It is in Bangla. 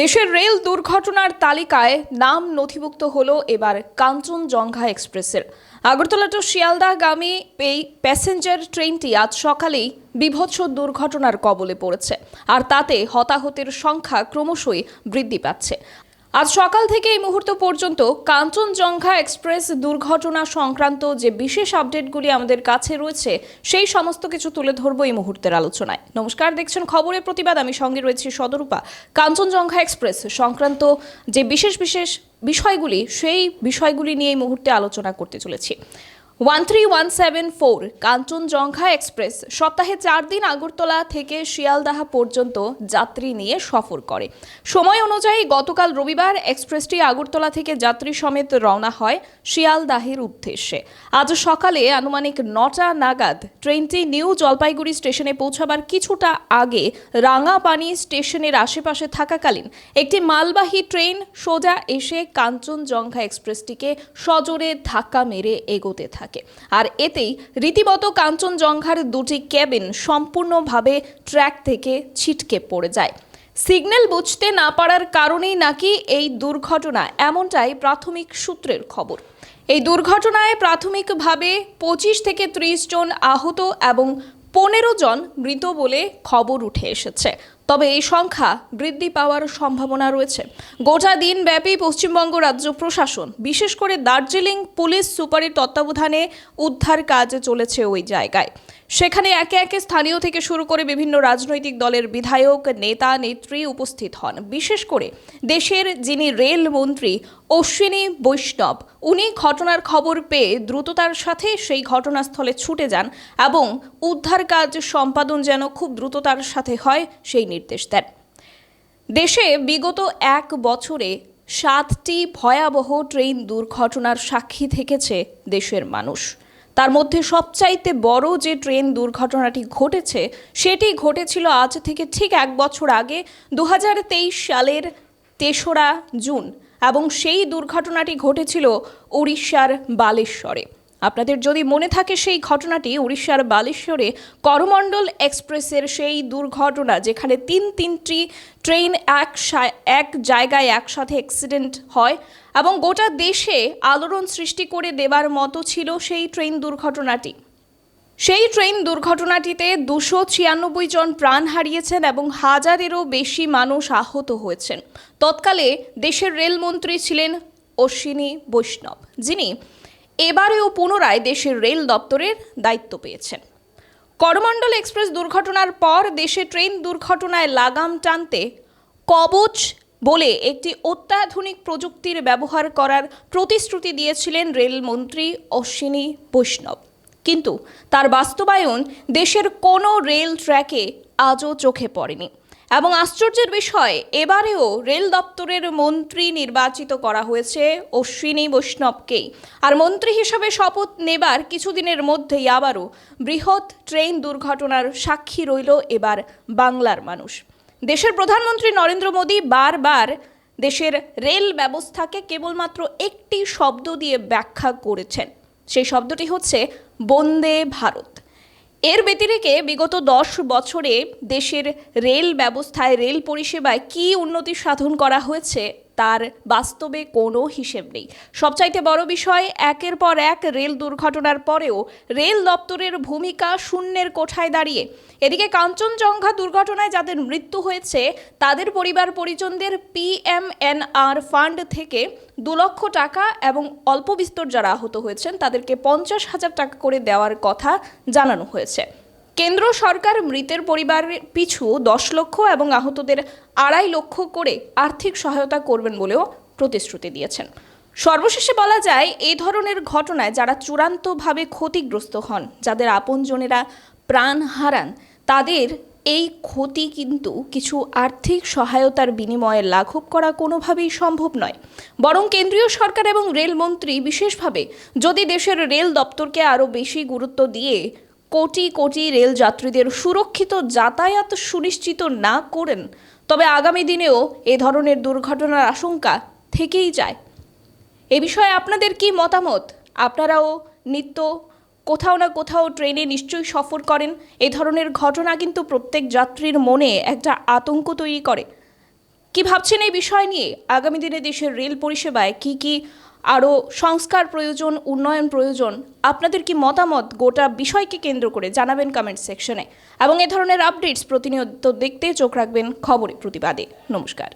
দেশের রেল দুর্ঘটনার তালিকায় নাম নথিভুক্ত হলো এবার কাঞ্চনজঙ্ঘা এক্সপ্রেসের। আগরতলা টু শিয়ালদাগামী এই প্যাসেঞ্জার ট্রেনটি আজ সকালেই বিভৎস দুর্ঘটনার কবলে পড়েছে, আর তাতে হতাহতের সংখ্যা ক্রমশই বৃদ্ধি পাচ্ছে। আজ সকাল থেকে এই মুহূর্ত পর্যন্ত কাঞ্চনজঙ্ঘা এক্সপ্রেস দুর্ঘটনা সংক্রান্ত যে বিশেষ আপডেটগুলি আমাদের কাছে রয়েছে, সেই সমস্ত কিছু তুলে ধরবো এই মুহূর্তের আলোচনায়। নমস্কার, দেখছেন খবরের প্রতিবাদ। আমি সঙ্গে রয়েছি সদরূপা কাঞ্চনজঙ্ঘা এক্সপ্রেস সংক্রান্ত যে বিশেষ বিশেষ বিষয়গুলি, সেই বিষয়গুলি নিয়ে এই মুহূর্তে আলোচনা করতে চলেছি। One three one seven four Kanchenjunga express. সপ্তাহে চার দিন আগরতলা থেকে শিয়ালদাহা পর্যন্ত যাত্রী নিয়ে সফর করে। সময় অনুযায়ী গতকাল রবিবার এক্সপ্রেসটি আগরতলা থেকে যাত্রী সমেত রওনা হয় শিয়ালদাহের উদ্দেশ্যে। আজ সকালে আনুমানিক নটা নাগাদ ট্রেনটি নিউ জলপাইগুড়ি স্টেশনে পৌঁছাবার কিছুটা আগে রাঙাপানি স্টেশনের আশেপাশে থাকাকালীন একটি মালবাহী ট্রেন সোজা এসে কাঞ্চনজঙ্ঘা এক্সপ্রেসটিকে সজোরে ধাক্কা মেরে এগোতে থাকে। আর এতেই রীতিমতো কাঞ্চনজঙ্ঘার দুটি ক্যাবিন সম্পূর্ণভাবে ট্র্যাক থেকে ছিটকে পড়ে যায়। সিগন্যাল বুঝতে না পারার কারণেই নাকি এই দুর্ঘটনা, এমনটাই প্রাথমিক সূত্রের খবর। এই দুর্ঘটনায় প্রাথমিকভাবে পঁচিশ থেকে ত্রিশ জন আহত এবং পনেরো জন মৃত বলে খবর উঠে এসেছে। তবে এই সংখ্যা বৃদ্ধি পাওয়ার সম্ভাবনা রয়েছে। গোটা দিনব্যাপী পশ্চিমবঙ্গ রাজ্য প্রশাসন, বিশেষ করে দার্জিলিং পুলিশ সুপারের তত্ত্বাবধানে উদ্ধার কাজ চলেছে ওই জায়গায়। সেখানে একে একে স্থানীয় থেকে শুরু করে বিভিন্ন রাজনৈতিক দলের বিধায়ক, নেতা, নেত্রী উপস্থিত হন। বিশেষ করে দেশের যিনি রেল মন্ত্রী অশ্বিনী বৈষ্ণব, উনি ঘটনার খবর পেয়ে দ্রুততার সাথে সেই ঘটনাস্থলে ছুটে যান এবং উদ্ধার কাজ সম্পাদন যেন খুব দ্রুততার সাথে হয় সেই নির্দেশ দেন। দেশে বিগত এক বছরে সাতটি ভয়াবহ ট্রেন দুর্ঘটনার সাক্ষী থেকেছে দেশের মানুষ। তার মধ্যে সবচাইতে বড় যে ট্রেন দুর্ঘটনাটি ঘটেছে, সেটি ঘটেছিল আজ থেকে ঠিক এক বছর আগে দু হাজার তেইশ সালের তেসরা জুন, এবং সেই দুর্ঘটনাটি ঘটেছিল উড়িষ্যার বালেশ্বরে। আপনাদের যদি মনে থাকে সেই ঘটনাটি, উড়িষ্যার বালেশ্বরে করমণ্ডল এক্সপ্রেসের সেই দুর্ঘটনা যেখানে তিন তিনটি ট্রেন এক এক জায়গায় একসাথে অ্যাক্সিডেন্ট হয় এবং গোটা দেশে আলোড়ন সৃষ্টি করে দেবার মতো ছিল সেই ট্রেন দুর্ঘটনাটি। সেই ট্রেন দুর্ঘটনাটিতে দুশো ছিয়ানব্বই জন প্রাণ হারিয়েছেন এবং হাজারেরও বেশি মানুষ আহত হয়েছেন। তৎকালে দেশের রেলমন্ত্রী ছিলেন অশ্বিনী বৈষ্ণব, যিনি এবারেও পুনরায় দেশের রেল দপ্তরের দায়িত্ব পেয়েছেন। করমণ্ডল এক্সপ্রেস দুর্ঘটনার পর দেশে ট্রেন দুর্ঘটনায় লাগাম টানতে কবচ বলে একটি অত্যাধুনিক প্রযুক্তির ব্যবহার করার প্রতিশ্রুতি দিয়েছিলেন রেলমন্ত্রী অশ্বিনী বৈষ্ণব। কিন্তু তার বাস্তবায়ন দেশের কোনো রেল ট্র্যাকে আজও চোখে পড়েনি। এবং আশ্চর্যের বিষয়, এবারেও রেল দপ্তরের মন্ত্রী নির্বাচিত করা হয়েছে অশ্বিনী বৈষ্ণবকেই আর মন্ত্রী হিসাবে শপথ নেবার কিছুদিনের মধ্যেই আবারও বৃহৎ ট্রেন দুর্ঘটনার সাক্ষী রইল এবার বাংলার মানুষ। দেশের প্রধানমন্ত্রী নরেন্দ্র মোদী বারবার দেশের রেল ব্যবস্থাকে কেবলমাত্র একটি শব্দ দিয়ে ব্যাখ্যা করেছেন। সেই শব্দটি হচ্ছে, বন্দে ভারত। এর ব্যতিরেকে বিগত দশ বছরে দেশের রেল ব্যবস্থায়, রেল পরিষেবায় কি উন্নতি সাধন করা হয়েছে? তার বাস্তবে কোনো হিসেব নেই। সবচাইতে বড় বিষয়, একের পর এক রেল দুর্ঘটনার পরেও রেল দপ্তরের ভূমিকা শূন্যের কোঠায় দাঁড়িয়ে। এদিকে কাঞ্চনজঙ্ঘা দুর্ঘটনায় যাদের মৃত্যু হয়েছে, তাদের পরিবার পরিজনদের পিএমএনআর ফান্ড থেকে দু লক্ষ টাকা এবং অল্প বিস্তর যারা আহত হয়েছেন, তাদেরকে পঞ্চাশ হাজার টাকা করে দেওয়ার কথা জানানো হয়েছে। কেন্দ্র সরকার মৃতের পরিবারের পিছু দশ লক্ষ এবং আহতদের আড়াই লক্ষ করে আর্থিক সহায়তা করবেন বলেও প্রতিশ্রুতি দিয়েছেন। সর্বশেষে বলা যায় এই ধরনের ঘটনায় যারা চূড়ান্তভাবে ক্ষতিগ্রস্ত হন, যাদের আপনজনেরা প্রাণ হারান, তাদের এই ক্ষতি কিন্তু কিছু আর্থিক সহায়তার বিনিময়ে লাঘব করা কোনোভাবেই সম্ভব নয়। বরং কেন্দ্রীয় সরকার এবং রেলমন্ত্রী বিশেষভাবে যদি দেশের রেল দপ্তরকে আরও বেশি গুরুত্ব দিয়ে কোটি কোটি রেল যাত্রীদের সুরক্ষিত যাতায়াত সুনিশ্চিত না করেন। তবে আগামী দিনেও এ ধরনের দুর্ঘটনার আশঙ্কা থেকেই যায়। এ বিষয়ে আপনাদের কি মতামত? আপনারাও নিত্য কোথাও না কোথাও ট্রেনে নিশ্চয়ই সফর করেন। এ ধরনের ঘটনা কিন্তু প্রত্যেক যাত্রীর মনে একটা আতঙ্ক তৈরি করে। কি ভাবছেন এই বিষয় নিয়ে? আগামী দিনে দেশের রেল পরিষেবায় কি কি আরও সংস্কার প্রয়োজন, উন্নয়ন প্রয়োজন, আপনাদের কি মতামত? গোটা বিষয়কে কেন্দ্র করে জানাবেন কমেন্ট সেকশনে এবং এ ধরনের আপডেটস প্রতিনিয়ত দেখতে চোখ রাখবেন খবরে প্রতিবাদে। নমস্কার।